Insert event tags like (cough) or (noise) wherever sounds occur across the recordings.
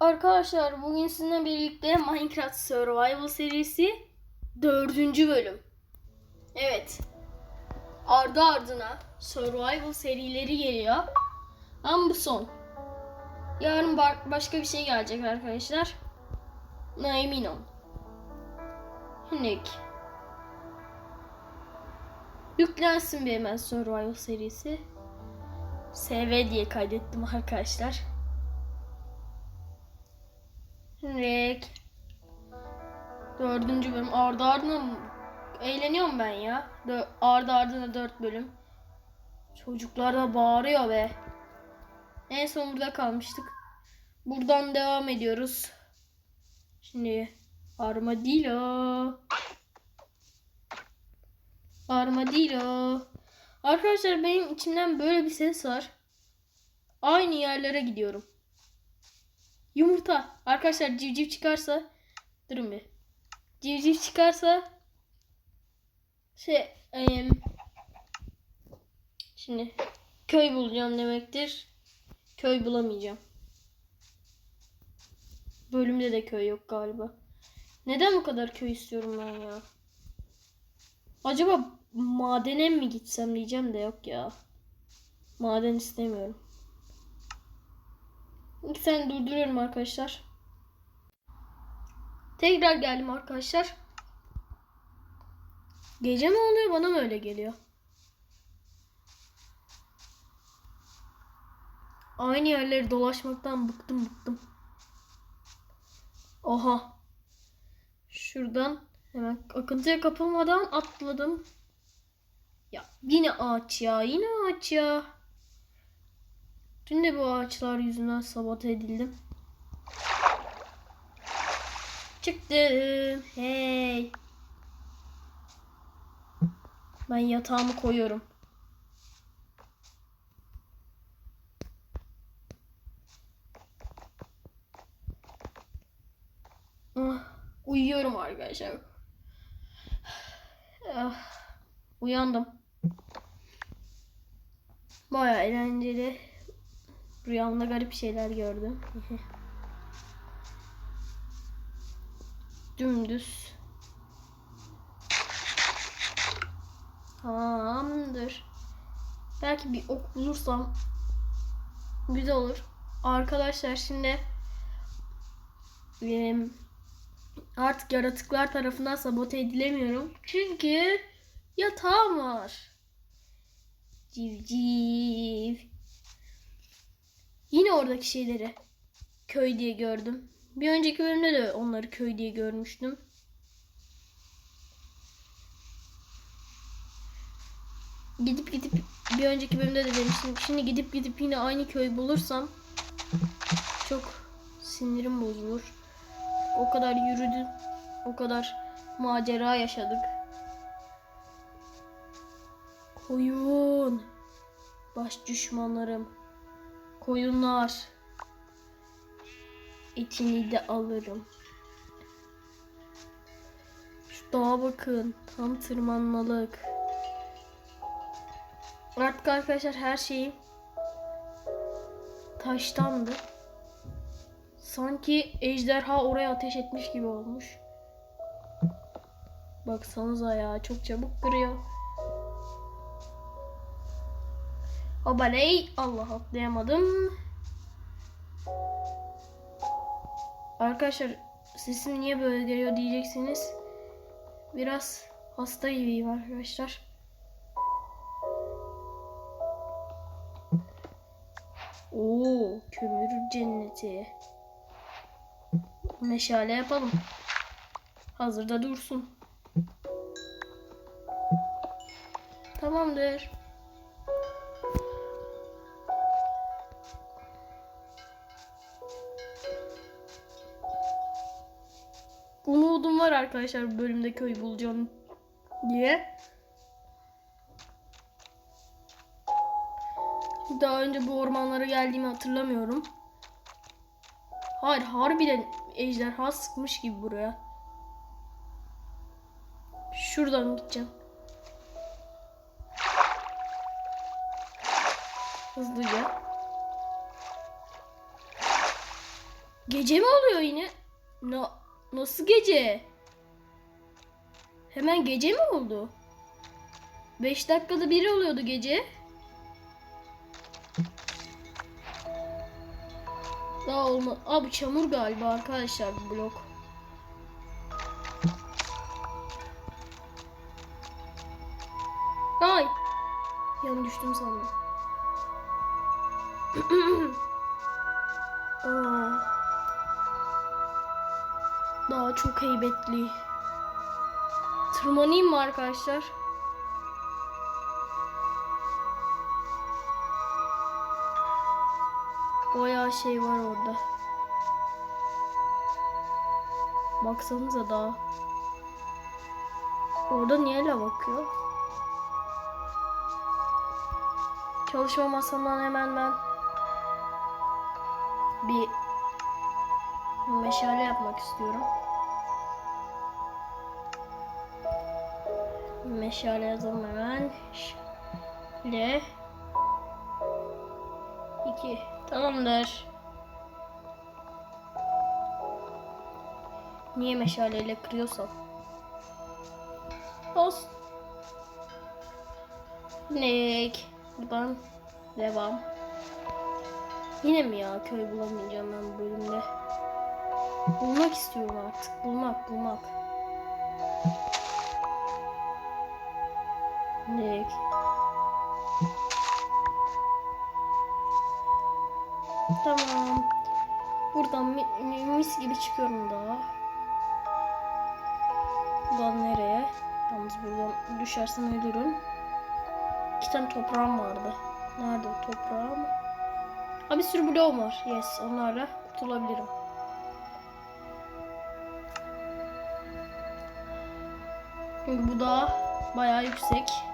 Arkadaşlar bugün sizinle birlikte Minecraft Survival serisi dördüncü bölüm. Evet. Ardı ardına Survival serileri geliyor. Ama bu son. Yarın ba- başka bir şey gelecek arkadaşlar. Buna emin olun. Şimdi Yüklensin bir hemen Survival serisi. SV diye kaydettim arkadaşlar. Rek. Dördüncü bölüm. Ardı ardına eğleniyorum ben ya. Dö ardı ardına dört bölüm. Çocuklar da bağırıyor be. En son burada kalmıştık. Buradan devam ediyoruz. Şimdi armadillo. Armadillo. Arkadaşlar benim içimden böyle bir ses var. Aynı yerlere gidiyorum. Yumurta. Arkadaşlar civciv çıkarsa durun bir. Civciv çıkarsa şey em, şimdi köy bulacağım demektir. Köy bulamayacağım. Bölümde de köy yok galiba. Neden bu kadar köy istiyorum ben ya? Acaba madene mi gitsem diyeceğim de yok ya. Maden istemiyorum. İki saniye durduruyorum arkadaşlar. Tekrar geldim arkadaşlar. Gece mi oluyor bana mı öyle geliyor? Aynı yerleri dolaşmaktan bıktım bıktım. Oha. Şuradan hemen akıntıya kapılmadan atladım. Ya yine ağaç ya yine ağaç ya. Dün de bu ağaçlar yüzünden sabote edildim. Çıktım. Hey. Ben yatağımı koyuyorum. Ah, uyuyorum arkadaşlar. Ah, uyandım. Baya eğlenceli. Rüyamda garip şeyler gördüm. (laughs) Dümdüz. Tamamdır. Belki bir ok bulursam güzel olur. Arkadaşlar şimdi artık yaratıklar tarafından sabote edilemiyorum. Çünkü yatağım var. Civciv. Yine oradaki şeyleri köy diye gördüm. Bir önceki bölümde de onları köy diye görmüştüm. Gidip gidip bir önceki bölümde de demiştim. Şimdi gidip gidip yine aynı köy bulursam çok sinirim bozulur. O kadar yürüdüm. O kadar macera yaşadık. Koyun. Baş düşmanlarım. Koyunlar. Etini de alırım. Şu dağa bakın. Tam tırmanmalık. Artık arkadaşlar her şeyim taştandı. Sanki ejderha oraya ateş etmiş gibi olmuş. Baksanıza ya çok çabuk kırıyor. Obaley. Allah atlayamadım. Arkadaşlar sesim niye böyle geliyor diyeceksiniz. Biraz hasta gibiyim arkadaşlar. Oo, kömür cenneti. Meşale yapalım. Hazırda dursun. Tamamdır. Var arkadaşlar bu bölümde köy bulacağım diye. Daha önce bu ormanlara geldiğimi hatırlamıyorum. Hayır harbiden ejderha sıkmış gibi buraya. Şuradan gideceğim. Hızlıca. Gece mi oluyor yine? Na, nasıl gece? Hemen gece mi oldu? 5 dakikada biri oluyordu gece. Daha olma. Aa bu çamur galiba arkadaşlar bu blok. Ay. Yan düştüm sandım. (clears throat) Aa. Daha çok heybetli. Tırmanayım mı arkadaşlar? Bayağı şey var orada. Baksanıza daha. Orada niye la bakıyor? Çalışma masamdan hemen ben bir meşale yapmak istiyorum. Meşale yazalım hemen. Şöyle. İki. Tamamdır. Niye meşaleyle kırıyorsam? Olsun. Nek. Buradan devam. Yine mi ya köy bulamayacağım ben bu bölümde. Bulmak istiyorum artık. Bulmak, bulmak. Nek. Tamam. Buradan mi- mi- mis gibi çıkıyorum daha. Buradan nereye? Yalnız buradan düşersem ölürüm. İki tane toprağım vardı. Nerede o toprağım? Ha bir sürü bloğum var. Yes onlarla kurtulabilirim. Çünkü bu dağ bayağı yüksek.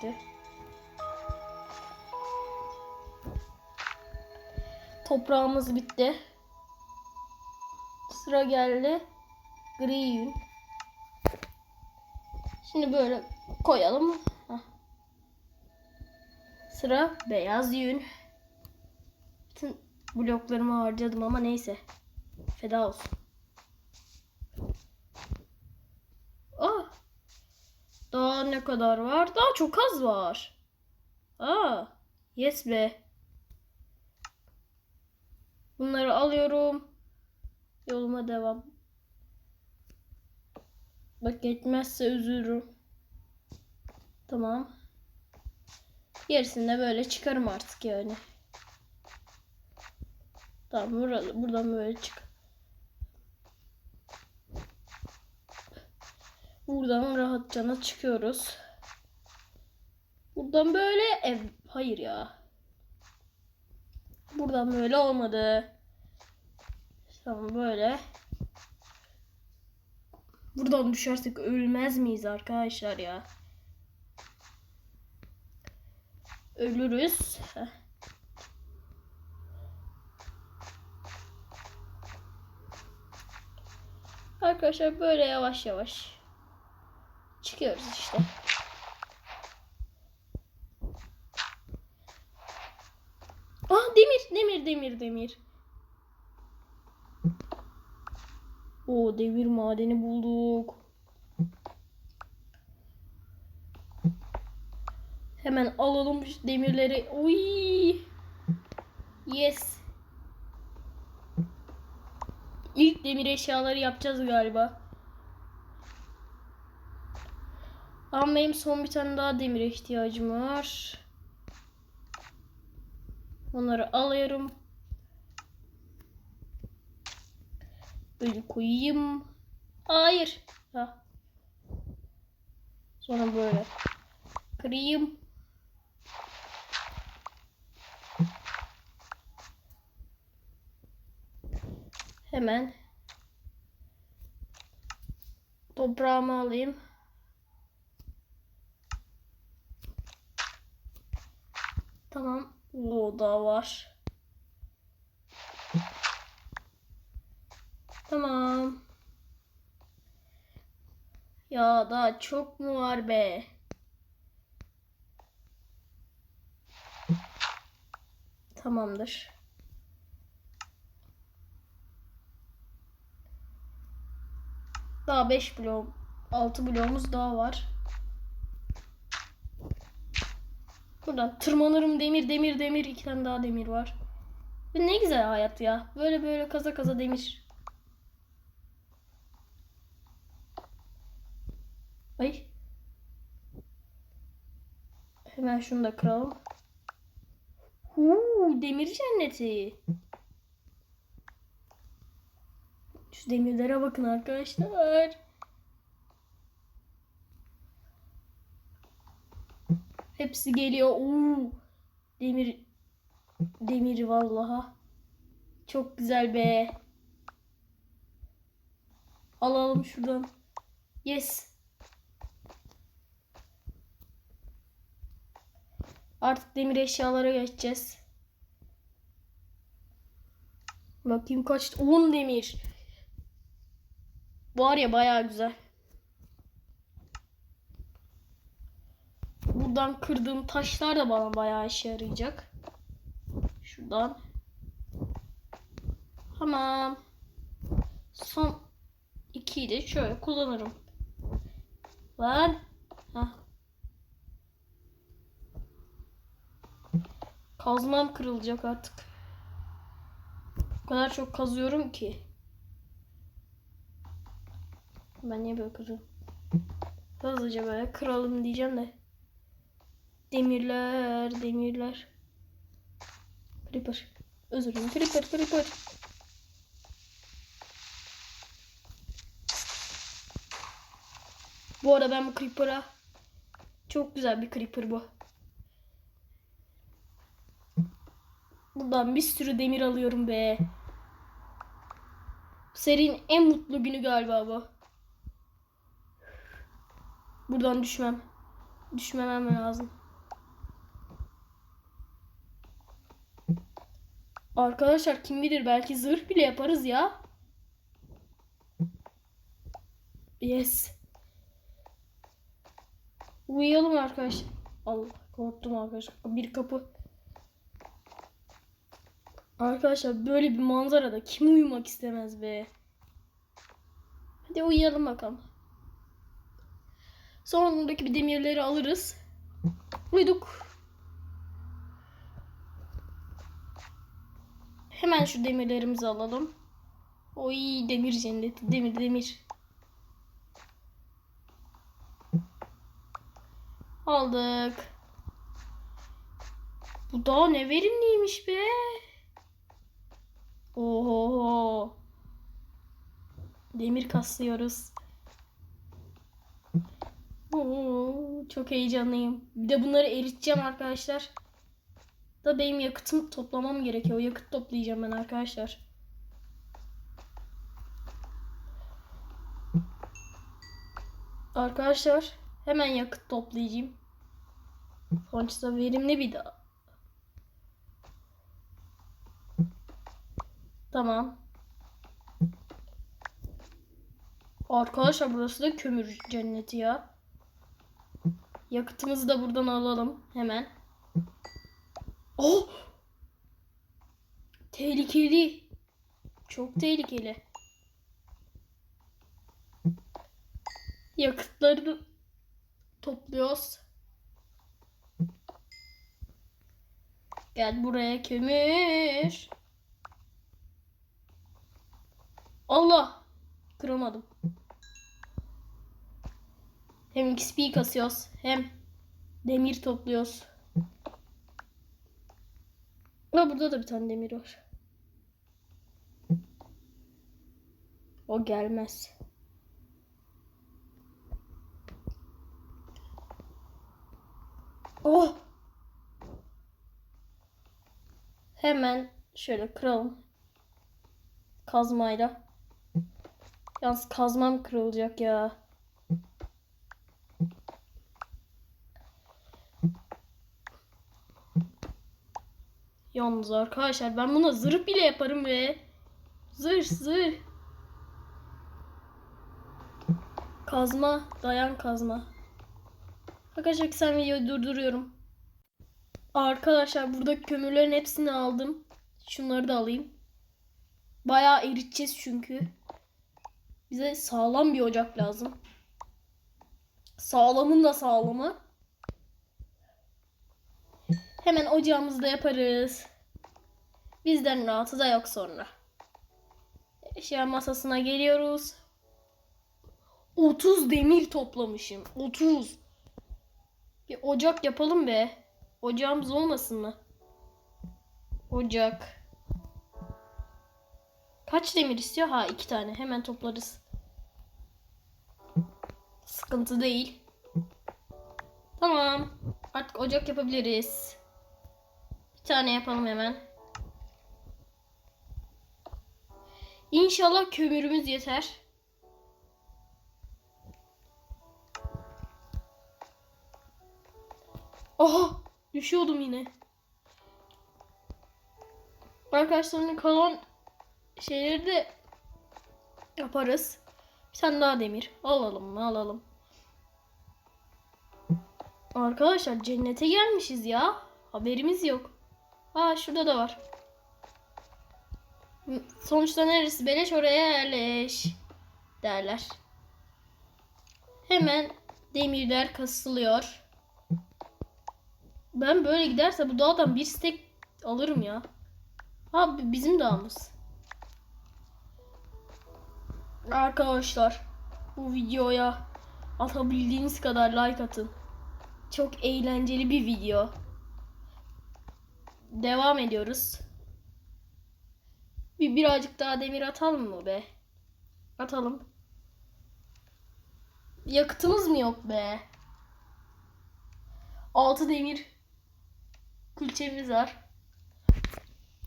Girmişti. Toprağımız bitti. Sıra geldi. Gri yün. Şimdi böyle koyalım. Hah. Sıra beyaz yün. Bütün bloklarımı harcadım ama neyse. Feda olsun. Ah. Daha ne kadar var? Daha çok az var. Aa. Yes be. Bunları alıyorum. Yoluma devam. Bak yetmezse üzülürüm. Tamam. Gerisini de böyle çıkarım artık yani. Tamam buradan, böyle çık. Buradan rahatça çıkıyoruz. Buradan böyle ev. Hayır ya. Buradan böyle olmadı. Tamam böyle. Buradan düşersek ölmez miyiz arkadaşlar ya? Ölürüz. Arkadaşlar böyle yavaş yavaş çıkıyoruz işte. Ah demir, demir, demir, demir. O demir madeni bulduk. Hemen alalım demirleri. Uy. Yes. İlk demir eşyaları yapacağız galiba. Ama benim son bir tane daha demire ihtiyacım var. Onları alıyorum. Böyle koyayım. Hayır. Ha. Sonra böyle kırayım. Hemen toprağımı alayım. Tamam. O da var. Tamam. Ya daha çok mu var be? Tamamdır. Daha 5 blok, 6 bloğumuz daha var. Buradan tırmanırım demir demir demir iki tane daha demir var. Ne güzel hayat ya. Böyle böyle kaza kaza demir. Ay. Hemen şunu da kıralım. Huu, demir cenneti. Şu demirlere bakın arkadaşlar. Hepsi geliyor. Oo, demir demir vallaha. Çok güzel be. Alalım şuradan. Yes. Artık demir eşyalara geçeceğiz. Bakayım kaç? 10 demir. Var ya bayağı güzel. Buradan kırdığım taşlar da bana bayağı işe yarayacak. Şuradan. Tamam. Son ikiyi de şöyle kullanırım. Lan. Hah. Kazmam kırılacak artık. O kadar çok kazıyorum ki. Ben niye böyle kırıyorum? Hızlıca böyle kıralım diyeceğim de. Demirler, demirler. Creeper. Özür dilerim. Creeper, creeper. Bu arada ben bu creeper'a çok güzel bir creeper bu. Buradan bir sürü demir alıyorum be. Serinin en mutlu günü galiba bu. Buradan düşmem. Düşmemem lazım. Arkadaşlar kim bilir belki zırh bile yaparız ya. Yes. Uyuyalım arkadaşlar. Allah korktum arkadaşlar. Bir kapı. Arkadaşlar böyle bir manzarada kim uyumak istemez be. Hadi uyuyalım bakalım. Sonraki bir demirleri alırız. Uyuduk. Hemen şu demirlerimizi alalım. Oy demir cenneti. Demir demir. Aldık. Bu daha ne verimliymiş be. Oho. Demir kaslıyoruz. Oo, çok heyecanlıyım. Bir de bunları eriteceğim arkadaşlar. Da benim yakıtım toplamam gerekiyor. Yakıt toplayacağım ben arkadaşlar. Arkadaşlar hemen yakıt toplayacağım. Sonuçta verimli bir daha. Tamam. Arkadaşlar burası da kömür cenneti ya. Yakıtımızı da buradan alalım hemen. Oh! Tehlikeli. Çok tehlikeli. Yakıtları da topluyoruz. Gel buraya kömür. Allah! Kıramadım. Hem XP kasıyoruz hem demir topluyoruz. Ha burada da bir tane demir var. O gelmez. Oh! Hemen şöyle kıralım. Kazmayla. Yalnız kazmam kırılacak ya. Yalnız arkadaşlar ben buna zırh bile yaparım ve zırh zırh. Kazma, dayan kazma. Arkadaşlar sen videoyu durduruyorum. Arkadaşlar burada kömürlerin hepsini aldım. Şunları da alayım. Bayağı eriteceğiz çünkü. Bize sağlam bir ocak lazım. Sağlamın da sağlamı. Hemen ocağımızda yaparız. Bizden rahatı da yok sonra. Eşya masasına geliyoruz. 30 demir toplamışım. 30. Bir ocak yapalım be. Ocağımız olmasın mı? Ocak. Kaç demir istiyor? Ha iki tane. Hemen toplarız. Sıkıntı değil. Tamam. Artık ocak yapabiliriz. Tane yapalım hemen. İnşallah kömürümüz yeter. Aha! Düşüyordum yine. Arkadaşlarının kalan şeyleri de yaparız. Bir tane daha demir. Alalım mı? Alalım. Arkadaşlar cennete gelmişiz ya. Haberimiz yok. Aa şurada da var. Sonuçta neresi beleş oraya yerleş derler. Hemen demirler kasılıyor. Ben böyle giderse bu dağdan bir stek alırım ya. Ha bizim dağımız. Arkadaşlar bu videoya atabildiğiniz kadar like atın. Çok eğlenceli bir video. Devam ediyoruz. Bir birazcık daha demir atalım mı be? Atalım. Yakıtımız mı yok be? 6 demir külçemiz var.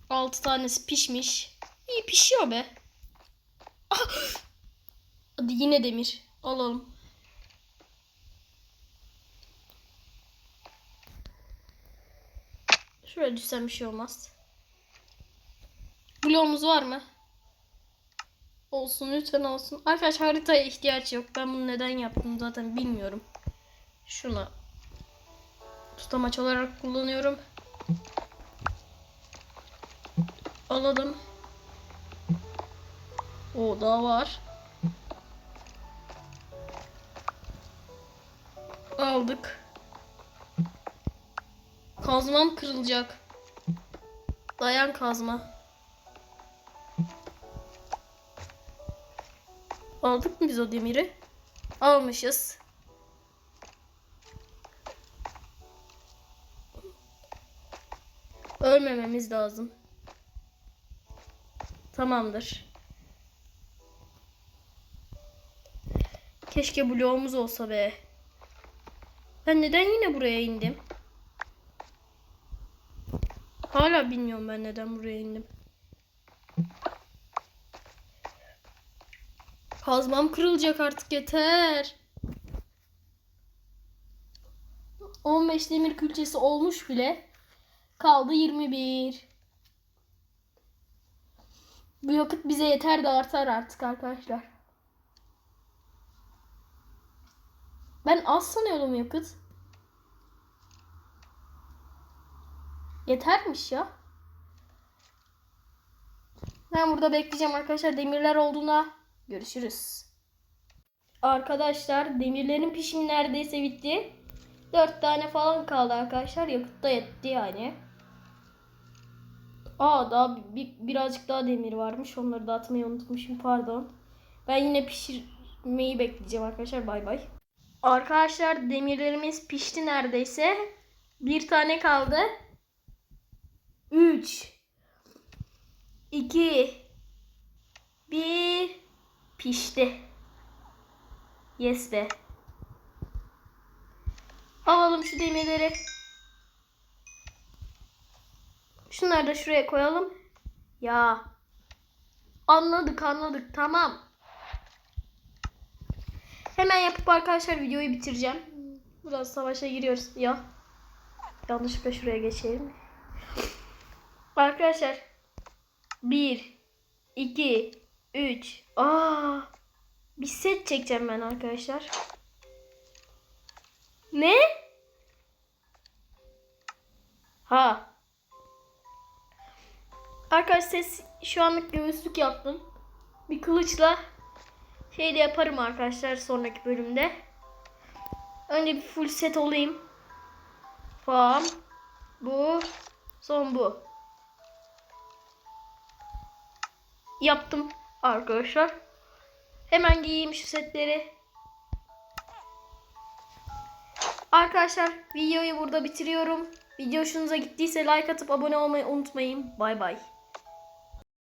6 tanesi pişmiş. İyi pişiyor be. Ah! Hadi yine demir. Alalım. Şuraya düşsem bir şey olmaz. Bloğumuz var mı? Olsun lütfen olsun. Arkadaşlar haritaya ihtiyaç yok. Ben bunu neden yaptım zaten bilmiyorum. Şuna tutamaç olarak kullanıyorum. Alalım. O daha var. Aldık. Kazmam kırılacak. Dayan kazma. Aldık mı biz o demiri? Almışız. Ölmememiz lazım. Tamamdır. Keşke bloğumuz olsa be. Ben neden yine buraya indim? Hala bilmiyorum ben neden buraya indim. Kazmam kırılacak artık yeter. 15 demir külçesi olmuş bile. Kaldı 21. Bu yakıt bize yeter de artar artık arkadaşlar. Ben az sanıyordum yakıt. Yetermiş ya. Ben burada bekleyeceğim arkadaşlar. Demirler olduğunda görüşürüz. Arkadaşlar demirlerin pişimi neredeyse bitti. 4 tane falan kaldı arkadaşlar. Yakıt da yetti yani. Aa daha bir- birazcık daha demir varmış. Onları da atmayı unutmuşum pardon. Ben yine pişirmeyi bekleyeceğim arkadaşlar. Bay bay. Arkadaşlar demirlerimiz pişti neredeyse. Bir tane kaldı. 3 2 1 Pişti. Yes be. Alalım şu demirleri. Şunları da şuraya koyalım. Ya. Anladık anladık tamam. Hemen yapıp arkadaşlar videoyu bitireceğim. Biraz savaşa giriyoruz ya. Yanlışlıkla şuraya geçelim. Arkadaşlar 1 2 3 Aa! Bir set çekeceğim ben arkadaşlar. Ne? Ha. Arkadaşlar şu anlık göğüslük yaptım. Bir kılıçla şey de yaparım arkadaşlar sonraki bölümde. Önce bir full set olayım. Fam. Bu. Son bu. Yaptım arkadaşlar. Hemen giyeyim şu setleri. Arkadaşlar videoyu burada bitiriyorum. Video hoşunuza gittiyse like atıp abone olmayı unutmayın. Bay bay.